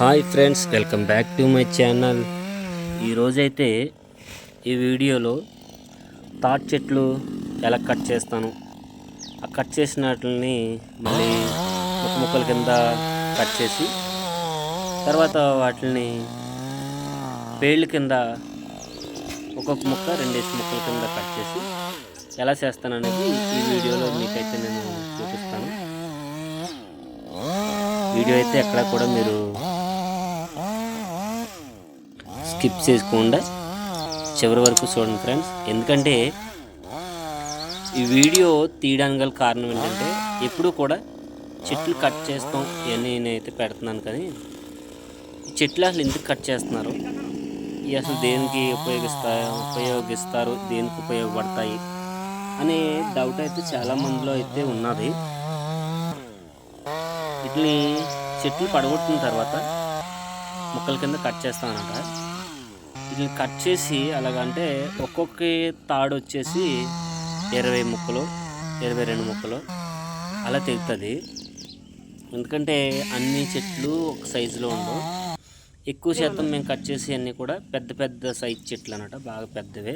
Hi friends welcome back to my channel. ఈరోజైతే ఈ వీడియోలో తాటి చెట్లు ఎలా కట్ చేస్తాను. ఆ కట్ చేసిన వాటిని మళ్ళీ ముక్క ముక్కల కింద కట్ చేసి తర్వాత వాటిని పేళ్ళ కింద ఒక్కొక్క ముక్క రెండేసి ముక్కల కింద కట్ చేసి ఎలా చేస్తాననేది ఈ వీడియోలో మీకైతే నేను చూపిస్తాను. వీడియో అయితే ఎక్కడ కూడా మీరు స్కిప్ చేసుకోకుండా చివరి వరకు చూడండి ఫ్రెండ్స్. ఎందుకంటే ఈ వీడియో తీయడానికి గల కారణం ఏంటంటే ఎప్పుడు కూడా చెట్లు కట్ చేస్తాం ఇవన్నీ నేనైతే పెడుతున్నాను కానీ చెట్లు అసలు ఎందుకు కట్ చేస్తున్నారు? ఇవి అసలు దేనికి ఉపయోగిస్తా ఉపయోగిస్తారు దేనికి ఉపయోగపడతాయి అనే డౌట్ అయితే చాలామందిలో అయితే ఉన్నది. వీటిని చెట్లు పడగొట్టిన తర్వాత మొక్కల కింద కట్ చేస్తామన్నమాట ఇది కట్ చేసి అలాగంటే ఒక్కొక్క తాడు వచ్చేసి ఇరవై ముక్కలు ఇరవై రెండు ముక్కలు అలా తెగుతుంది. ఎందుకంటే అన్ని చెట్లు ఒక సైజులో ఉండవు. ఎక్కువ శాతం మేము కట్ చేసి అన్నీ కూడా పెద్ద పెద్ద సైజ్ చెట్లు అనమాట బాగా పెద్దవే.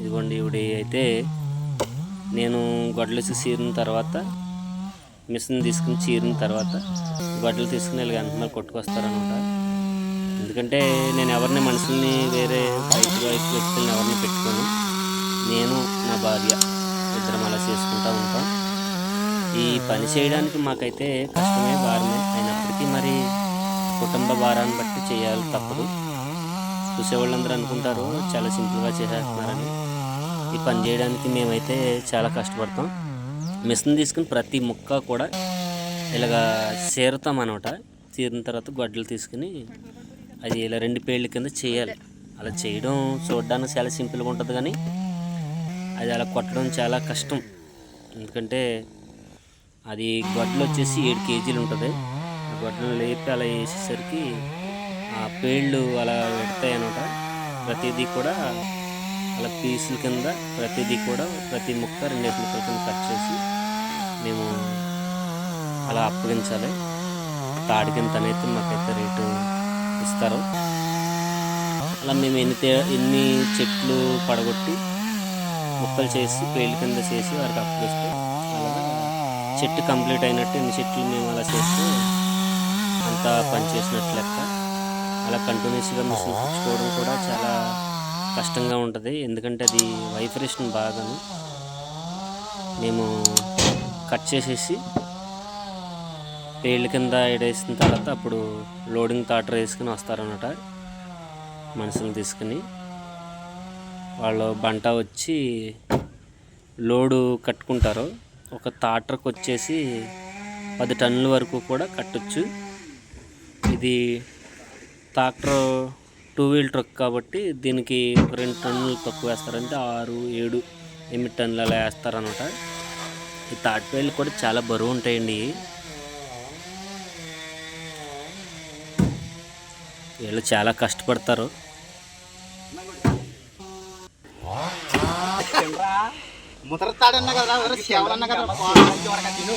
ఇదిగోండి ఇవి అయితే నేను గొడ్లసి చీరిన తర్వాత మిషన్ తీసుకుని చీరిన తర్వాత గొడ్డలు తీసుకుని వెళ్ళి మళ్ళీ కొట్టుకొస్తారనమాట ఎందుకంటే నేను ఎవరిని మనుషుల్ని వేరే బయట బయట వ్యక్తులను ఎవరిని పెట్టుకోను. నేను నా భార్య ఇద్దరం అలా చేసుకుంటూ ఉంటాం. ఈ పని చేయడానికి మాకైతే కష్టమే భారమే. అయినప్పటికీ మరి కుటుంబ భారాన్ని బట్టి చేయాలి తప్పదు. చూసేవాళ్ళందరూ అనుకుంటారు చాలా సింపుల్గా చేసేస్తున్నారని. ఈ పని చేయడానికి మేమైతే చాలా కష్టపడతాం. మిషన్ తీసుకుని ప్రతి ముక్క కూడా ఇలాగా చేరుతాం అనమాట చేరిన తర్వాత గొడ్డలు తీసుకుని అది ఇలా రెండు పేళ్ళ కింద చేయాలి. అలా చేయడం చూడడానికి చాలా సింపుల్గా ఉంటుంది కానీ అది అలా కొట్టడం చాలా కష్టం. ఎందుకంటే అది గొడ్డలు వచ్చేసి ఏడు కేజీలు ఉంటుంది. ఆ గొడ్డలు లేపి అలా వేసేసరికి ఆ పేళ్ళు అలా పెడతాయి అనమాట ప్రతిదీ కూడా అలా పీసుల కింద ప్రతిదీ కూడా ప్రతి ముక్క రెండేసి ముక్కల కింద కట్ చేసి మేము అలా అప్పగించాలి. తాడి కింద అయితే మాకైతే రేటు ఇస్తారు. అలా మేము ఎన్ని తే ఎన్ని చెట్లు పడగొట్టి మొక్కలు చేసి పేళ్ళ కింద చేసి వారికి అప్పగిస్తే చెట్టు కంప్లీట్ అయినట్టు ఎన్ని చెట్లు మేము అలా చేస్తూ అంతా పనిచేసినట్లు లెక్క. అలా కంటిన్యూస్గా మిషన్ తెచ్చుకోవడం కూడా చాలా కష్టంగా ఉంటుంది. ఎందుకంటే అది వైబ్రేషన్ బాగాను. మేము కట్ చేసేసి పేళ్ళ కింద ఎడేసిన తర్వాత అప్పుడు లోడింగ్ తాటర్ వేసుకుని వస్తారన్నమాట. మనుషులను తీసుకుని. వాళ్ళు బంట వచ్చి లోడు కట్టుకుంటారు. ఒక తాటర్కి వచ్చేసి పది టన్నుల వరకు కూడా కట్టొచ్చు. ఇది ట్రాక్టర్ టూ వీల్ ట్రక్ కాబట్టి దీనికి రెండు టన్నులు తక్కువ వేస్తారంటే ఆరు ఏడు ఎనిమిది టన్నులు అలా వేస్తారనమాట ఈ తాటిపేళ్ళు కూడా చాలా బరువు ఉంటాయండి. వీళ్ళు చాలా కష్టపడతారు. ముద్రతాడన్నా కదా సేవలన్నా కదా తిను.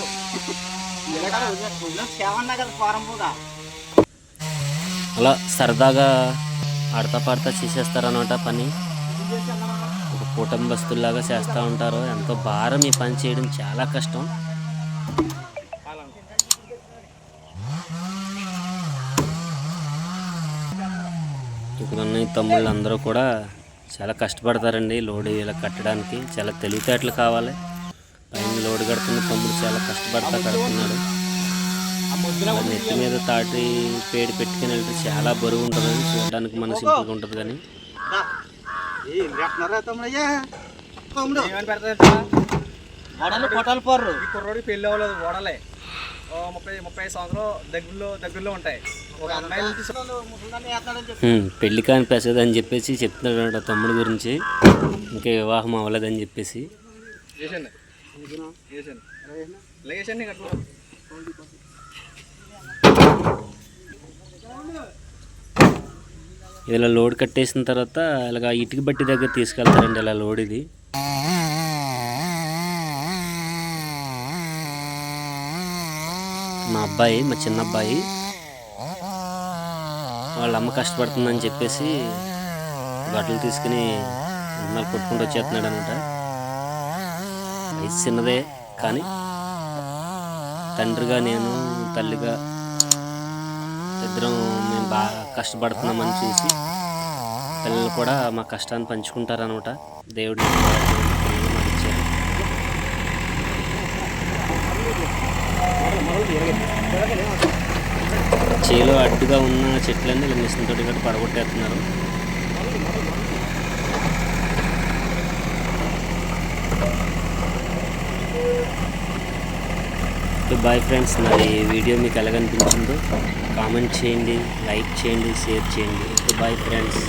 సేవన్నా కదా పోరంపుగా అలా సరదాగా ఆడతా పాడతా చేసేస్తారనమాట పని. ఒక కుటుంబస్తుల్లాగా చేస్తూ ఉంటారు. ఎంతో భారం ఈ పని చేయడం చాలా కష్టం. ఇక్కడ ఉన్న తమ్ముళ్ళు అందరూ కూడా చాలా కష్టపడతారండి లోడ్ ఇలా కట్టడానికి. చాలా తెలివితేటలు కావాలి. పైన లోడ్ కడుతున్న తమ్ముడు చాలా కష్టపడతా కడుతున్నాడు. నెత్తి మీద తాటి పేడి పెట్టుకుని వెళ్తే చాలా బరువు ఉంటుంది చూడడానికి మన సింపుల్గా ఉంటుంది కానీ. పెళ్ళి అవ్వలేదు ఓడలే ముప్పై ముప్పై సంవత్సరాలు దగ్గరలో దగ్గరలో ఉంటాయి. ఒక అమ్మాయిని తీసు హ్మ్, పెళ్ళి కాని పెసది అని చెప్పేసి చెప్తున్నాడు ఆ తమ్ముడు గురించి. ఇంకా వివాహం అవ్వలేదని చెప్పేసి. ఇలా లోడ్ కట్టేసిన తర్వాత ఇలాగ ఇటుక బట్టి దగ్గర తీసుకెళ్తారండి ఇలా లోడ్ ఇది. మా అబ్బాయి మా చిన్న అబ్బాయి వాళ్ళ అమ్మ కష్టపడుతుందని చెప్పేసి బట్టలు తీసుకుని మళ్ళీ కొట్టుకుంటూ వచ్చేస్తున్నాడు అనమాట. వయసు చిన్నదే కానీ తండ్రిగా నేను తల్లిగా ఇద్దరం మేము బాగా కష్టపడుతున్నామని చూసి పిల్లలు కూడా మా కష్టాన్ని పంచుకుంటారనమాట. దేవుడు మాకు ఇచ్చారు చేలో అడ్డుగా ఉన్న చెట్లన్నీ ఇలా మిషన్ తోటి కూడా పడగొట్టేస్తున్నారు. బాయ్ ఫ్రెండ్స్ మరి ఈ వీడియో మీకు ఎలాగనిపించిందో కామెంట్ చేయండి లైక్ చేయండి షేర్ చేయండి. Bye friends